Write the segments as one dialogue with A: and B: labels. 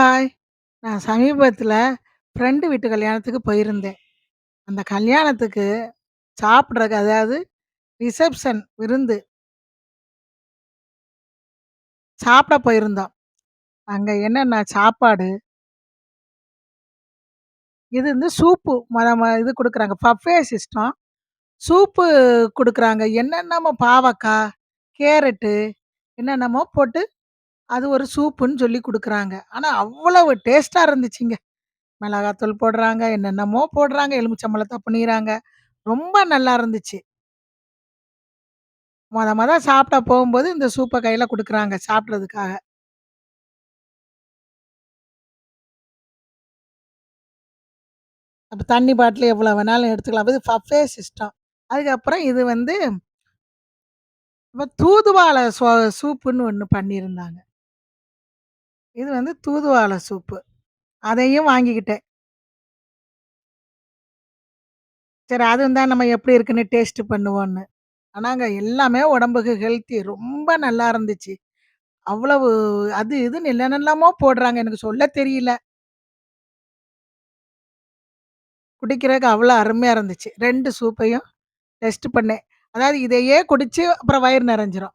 A: Hi! நான் சமீபத்தில் friend வீட்டு கல்யாணத்துக்கு போயிருந்தேன். அந்த கல்யாணத்துக்கு சாப்பிட்றக்கு அதாவது ரிசப்ஷன் விருந்து. சாப்பிட போயிருந்தோம். அங்கே என்னென்ன சாப்பாடு இது வந்து சூப்பு மொத ம இது கொடுக்குறாங்க பஃபே சிஸ்டம். சூப்பு கொடுக்குறாங்க என்னென்னமோ பாவக்காய் கேரட்டு என்னென்னமோ போட்டு அது ஒரு சூப்புன்னு சொல்லி குடுக்குறாங்க. ஆனா அவ்வளவு டேஸ்ட்டா இருந்துச்சுங்க. மிளகாத்தூள் போடுறாங்க, என்னென்னமோ போடுறாங்க, எலுமிச்சம்பழத்த புழியிறாங்க. ரொம்ப நல்லா இருந்துச்சு. மொத மொத சாப்பிட போகும்போது இந்த சூப்ப கையில குடுக்குறாங்க சாப்பிடுறதுக்காக. அப்ப தண்ணி பாட்டில் எவ்வளோ வேணாலும் எடுத்துக்கலாம். இது பஃபே சிஸ்டம். அதுக்கப்புறம் இது வந்து இப்ப தூதுவாள சோ சூப்புன்னு ஒண்ணு பண்ணியிருந்தாங்க. இது வந்து தூதுவாளை சூப்பு. அதையும் வாங்கிக்கிட்டேன். சரி அதுவும் தான் நம்ம எப்படி இருக்குன்னு டேஸ்ட் பண்ணுவோன்னு. ஆனாங்க எல்லாமே உடம்புக்கு ஹெல்த்தி. ரொம்ப நல்லா இருந்துச்சு. அவ்வளவு அது இதுன்னு என்னென்னலாமோ போடுறாங்க. எனக்கு சொல்ல தெரியல. குடிக்கிறதுக்கு அவ்வளோ அருமையா இருந்துச்சு. 2 சூப்பையும் டெஸ்ட் பண்ணேன். அதாவது இதையே குடிச்சு அப்புறம் வயிறு நெறஞ்சிரும்.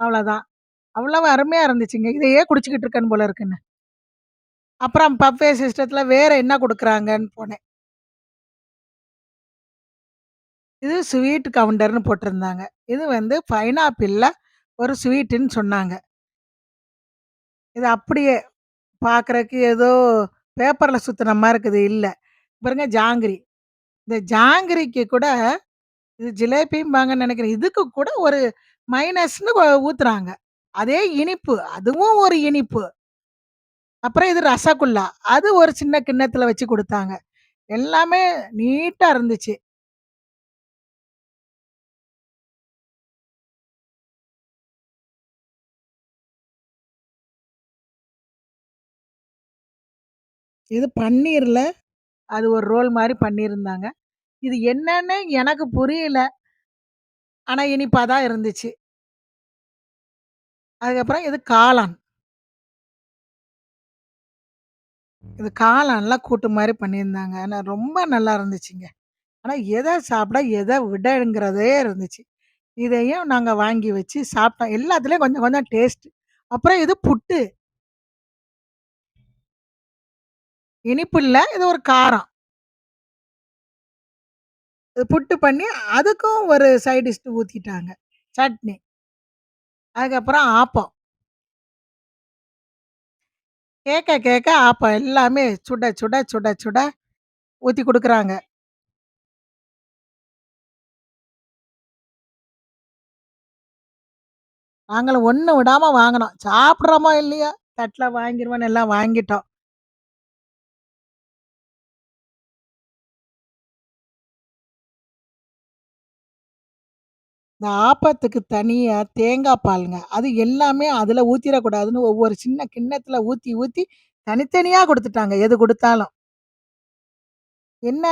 A: அவ்வளோதான். அவ்வளவு அருமையா இருந்துச்சுங்க. இதையே குடிச்சுக்கிட்டு இருக்கேன் போல இருக்குன்னு. அப்புறம் பஃபே சிஸ்டத்தில வேற என்ன குடுக்குறாங்கன்னு போனேன். இது ஸ்வீட் கவுண்டர்ன்னு போட்டிருந்தாங்க. இது வந்து பைனாப்பிள்ல ஒரு ஸ்வீட்டுன்னு சொன்னாங்க. இது அப்படியே பார்க்குறக்கு ஏதோ பேப்பர்ல சுத்துன மாரி இருக்குது. இல்ல. பாருங்க ஜாங்கிரி. இந்த ஜாங்கிரிக்கு கூட இது ஜிலேபிம்பாங்கன்னு நெனைக்கிறேன். இதுக்கு கூட ஒரு மைனஸ்ன்னு ஊற்றுறாங்க ஊத்துறாங்க. அதே இனிப்பு. அதுவும் ஒரு இனிப்பு. அப்புறம் இது ரசகுல்லா. அது ஒரு சின்ன கிண்ணத்துல வச்சு கொடுத்தாங்க எல்லாமே நீட்டா இருந்துச்சு. இது பன்னீர்ல அது ஒரு ரோல் மாதிரி பண்ணியிருந்தாங்க. இது என்னன்னு எனக்கு புரியல. ஆனா இனிப்பா தான் இருந்துச்சு. அதுக்கப்புறம் இது காளான். இது காளான்ல கூட்டு மாரி பண்ணியிருந்தாங்க. ஆனா ரொம்ப நல்லா இருந்துச்சுங்க. ஆனா எத சாப்பிட, எத விடங்கிறதே இருந்துச்சு. இதையும் நாங்க வாங்கி வச்சு சாப்பிட்டோம். எல்லாத்துலயும் கொஞ்சம் கொஞ்சம் டேஸ்ட். அப்புறம் இது புட்டு. இனிப்பு இல்ல. இது ஒரு காரம். இது புட்டு பண்ணி அதுக்கும் ஒரு சைட் டிஷ் ஊத்திட்டாங்க. சட்னி. அதுக்கப்புறம் ஆப்பம். கேட்க கேட்க ஆப்பம் எல்லாமே சுட சுட சுட சுட ஊத்தி குடுக்குறாங்க. நாங்களும் ஒண்ணு விடாம வாங்குனோம். சாப்பிடுறோமோ இல்லையோ, தட்ல வாங்கிருவோன்னு எல்லாம் வாங்கிட்டோம். இந்த ஆப்பத்துக்கு தனியாக தேங்காய் பாலுங்க. அது எல்லாமே அதில் ஊற்றிடக்கூடாதுன்னு ஒவ்வொரு சின்ன கிண்ணத்தில் ஊற்றி ஊற்றி தனித்தனியாக கொடுத்துட்டாங்க எது கொடுத்தாலும் என்ன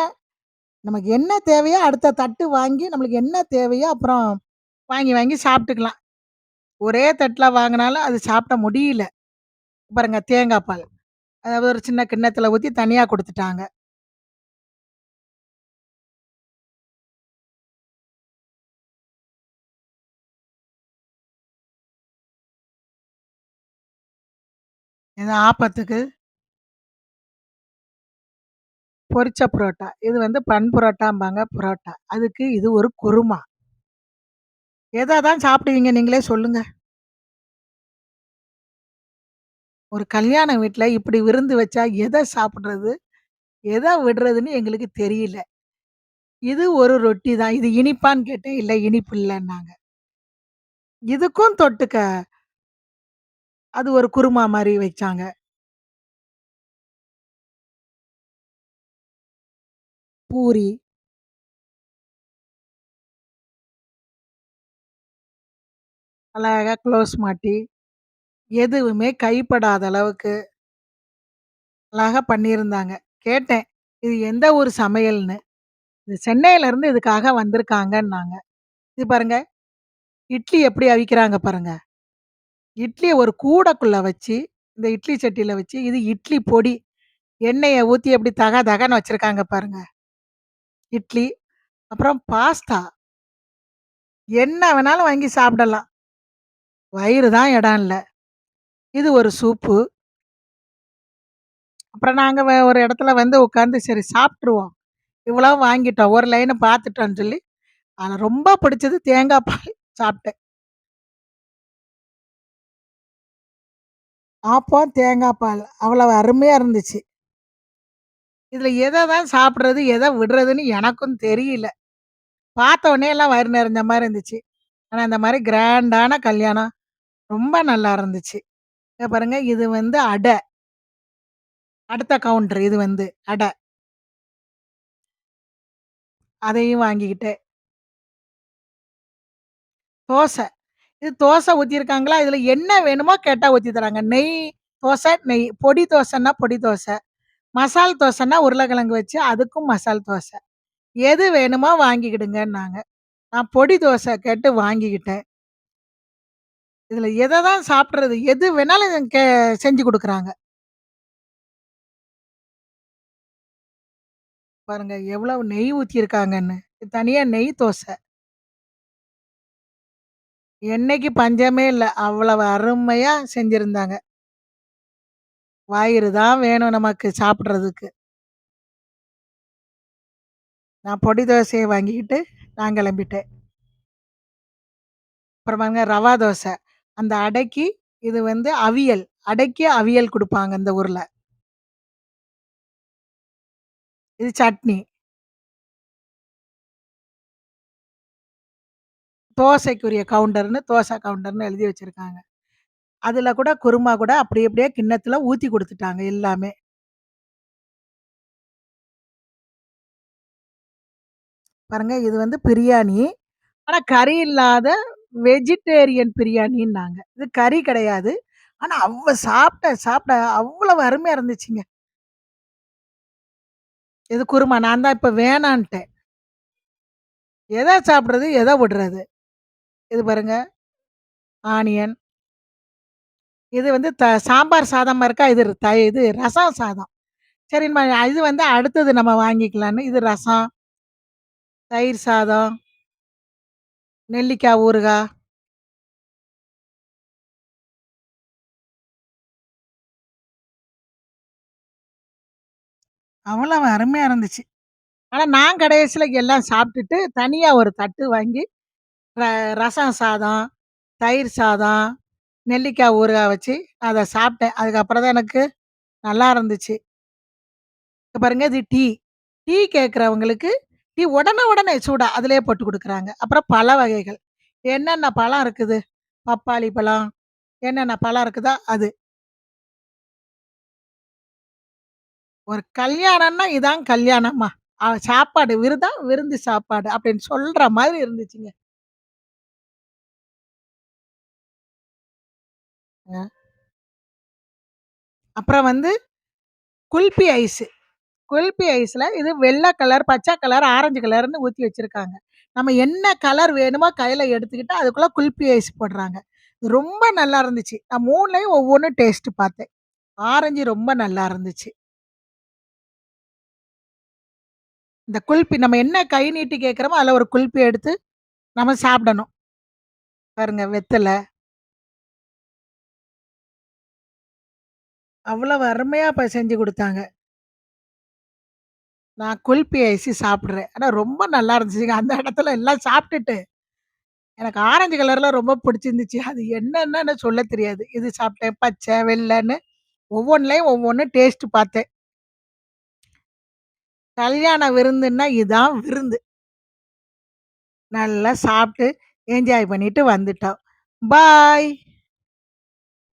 A: நமக்கு என்ன தேவையோ அடுத்த தட்டு வாங்கி நம்மளுக்கு என்ன தேவையோ அப்புறம் வாங்கி வாங்கி சாப்பிட்டுக்கலாம். ஒரே தட்டில் வாங்கினாலும் அது சாப்பிட முடியல. பாருங்க தேங்காய் பால். அதாவது ஒரு சின்ன கிண்ணத்தில் ஊற்றி தனியாக கொடுத்துட்டாங்க இது ஆப்பத்துக்கு பொரிச்ச புரோட்டா. இது வந்து பன் புரோட்டாம்பாங்க புரோட்டா. அதுக்கு இது ஒரு குருமா. எதை தான் சாப்பிடுவீங்க நீங்களே சொல்லுங்க. ஒரு கல்யாண வீட்டில் இப்படி விருந்து வச்சா எதை சாப்பிட்றது எதை விடுறதுன்னு எங்களுக்கு தெரியல. இது ஒரு ரொட்டி தான். இது இனிப்பான்னு கேட்டேன். இல்லை இனிப்பு இல்லைன்னாங்க இதுக்கும் தொட்டுக்க அது ஒரு குருமா மாரி வச்சாங்க. பூரி. அழகா க்ளோஸ் மாட்டி, எதுவுமே கைப்படாத அளவுக்கு அழகா பண்ணியிருந்தாங்க. கேட்டேன். இது எந்த ஊர் சமையல்ன்னு. இது சென்னையிலருந்து இதுக்காக வந்திருக்காங்கன்னாங்க. இது பாருங்க. இட்லி எப்படி அவிக்கிறாங்க பாருங்க. இட்லிய ஒரு கூடக்குள்ள வச்சு, இந்த இட்லி சட்டியில வச்சு, இது இட்லி பொடி. எண்ணெய ஊத்தி எப்படி தக தகன்னு வச்சிருக்காங்க பாருங்க. இட்லி, அப்புறம் பாஸ்தா. என்ன வேணாலும் வாங்கி சாப்பிடலாம். வயிறு தான் இடம் இல்ல. இது ஒரு சூப்பு. அப்புறம் நாங்க வே ஒரு இடத்துல வந்து உட்காந்து சரி சாப்ட்டுருவோம். இவ்வளோ வாங்கிட்டோம். ஒரு லைன் பார்த்துட்டோம்ன்னு சொல்லி, அதில் ரொம்ப பிடிச்சது தேங்காய் பால் சாப்ட்டேன். ஆப்பம், தேங்காய் பால். அவ்வளவு அருமையா இருந்துச்சு. இதுல எதை தான் சாப்பிட்றது எதை விடுறதுன்னு எனக்கும் தெரியல. பார்த்த உடனே எல்லாம் வயிறு நிறைஞ்ச மாதிரி இருந்துச்சு. ஆனா இந்த மாதிரி கிராண்டான கல்யாணம் ரொம்ப நல்லா இருந்துச்சு. இங்க பாருங்க இது வந்து அடை. அடுத்த கவுண்டர் இது வந்து அடை. அதையும் வாங்கிக்கிட்டேன். தோசை. இது தோசை ஊற்றிருக்காங்களா இதில் என்ன வேணுமோ கேட்டால் ஊற்றி தராங்க. நெய் தோசை, நெய். பொடி தோசைன்னா பொடி தோசை. மசால் தோசைன்னா உருளைக்கிழங்கு வச்சு அதுக்கும் மசால் தோசை. எது வேணுமோ வாங்கிக்கிடுங்கன்னாங்க. நான் பொடி தோசை கேட்டு வாங்கிக்கிட்டேன். இதில் எதை தான் சாப்பிட்றது எது வேணாலும் கே செஞ்சு கொடுக்குறாங்க பாருங்க எவ்வளவு நெய் ஊற்றியிருக்காங்கன்னு தனியாக நெய் தோசை. என்னைக்கு பஞ்சமே இல்ல. அவ்வளவு அருமையா செஞ்சிருந்தாங்க. வாயிறு தான் வேணும் நமக்கு சாப்பிடுறதுக்கு. நான் பொடி தோசைய வாங்கிக்கிட்டு நான் கிளம்பிட்டேன். அப்புறம் பாருங்க ரவா தோசை. அந்த அடைக்கு இது வந்து அவியல். அடைக்கு அவியல் குடுப்பாங்க இந்த ஊர்ல. இது சட்னி. தோசைக்குரிய கவுண்டர்னு தோசை கவுண்டர்னு எழுதி வச்சுருக்காங்க அதில் கூட குருமா கூட அப்படி அப்படியே கிண்ணத்தில் ஊற்றி கொடுத்துட்டாங்க எல்லாமே. பாருங்க இது வந்து பிரியாணி. ஆனால் கறி இல்லாத வெஜிடேரியன் பிரியாணின்னாங்க. இது கறி கிடையாது. ஆனால் அவ்வளோ சாப்பிட்ட சாப்பிட அவ்வளவு அருமையாக இருந்துச்சுங்க. இது குருமா. நான் தான் இப்போ வேணான்ட்டேன். எதை சாப்பிட்றது எதை விடுறது? இது பாருங்க. ஆனியன். இது வந்து த சாம்பார் சாதமாக இருக்கா, இது த இது ரசம் சாதம். சரி இது வந்து அடுத்தது நம்ம வாங்கிக்கலான்னு, இது ரசம். தயிர் சாதம். நெல்லிக்காய் ஊறுகாய் அவ்வளோ அருமையாக இருந்துச்சு. ஆனால் நான் கடைசியில் எல்லாம் சாப்பிட்டுட்டு, தனியாக ஒரு தட்டு வாங்கி, ர ரசம் சாதம், தயிர் சாதம், நெல்லிக்காய் ஊறுகாய் வச்சு அதை சாப்பிட்டேன். அதுக்கப்புறம் தான் எனக்கு நல்லா இருந்துச்சு. இப்போ பாருங்க இது டீ. டீ கேட்குறவங்களுக்கு டீ உடனே உடனே சூடாக அதிலே போட்டு கொடுக்குறாங்க அப்புறம் பழ வகைகள். என்னென்ன பழம் இருக்குது? பப்பாளி பழம், என்னென்ன பழம் இருக்குதோ அது. ஒரு கல்யாணம்னா இதான் கல்யாணமா? சாப்பாடு விருதா, விருந்து சாப்பாடு அப்படின்னு சொல்கிற மாதிரி இருந்துச்சுங்க. அ. அப்புறம் வந்து குல்ஃபி ஐஸு. குல்ஃபி ஐஸ்ல இது வெள்ள கலர், பச்சை கலர், ஆரஞ்சு கலர்ன்னு ஊத்தி வச்சிருக்காங்க. நம்ம என்ன கலர் வேணுமோ கையில எடுத்துக்கிட்டு, அதுக்குள்ள குல்ஃபி ஐஸ் போடுறாங்க. ரொம்ப நல்லா இருந்துச்சு. நான் 3லயும் ஒவ்வொன்றும் டேஸ்ட் பார்த்தேன். ஆரஞ்சு ரொம்ப நல்லா இருந்துச்சு. இந்த குல்ஃபி நம்ம என்ன கை நீட்டி கேட்கிறோமோ, அதில் ஒரு குல்ஃபி எடுத்து நம்ம சாப்பிடணும். பாருங்க வெத்தல. அவ்வளவு அருமையா அப்ப செஞ்சு குடுத்தாங்க. நான் குல்பி ஐஸ் சாப்பிடுறேன். ஆனா ரொம்ப நல்லா இருந்துச்சுங்க. அந்த இடத்துல எல்லாம் சாப்பிட்டுட்டு, எனக்கு ஆரஞ்சு கலர்ல ரொம்ப பிடிச்சிருந்துச்சு. அது என்னன்னு சொல்ல தெரியாது. இது சாப்பிட்டேன், பச்சை, வெள்ளன்னு ஒவ்வொன்லயும் ஒவ்வொன்னு டேஸ்ட் பார்த்தேன். கல்யாண விருந்துன்னா இதான் விருந்து. நல்லா சாப்பிட்டு, என்ஜாய் பண்ணிட்டு வந்துட்டோம். பாய்.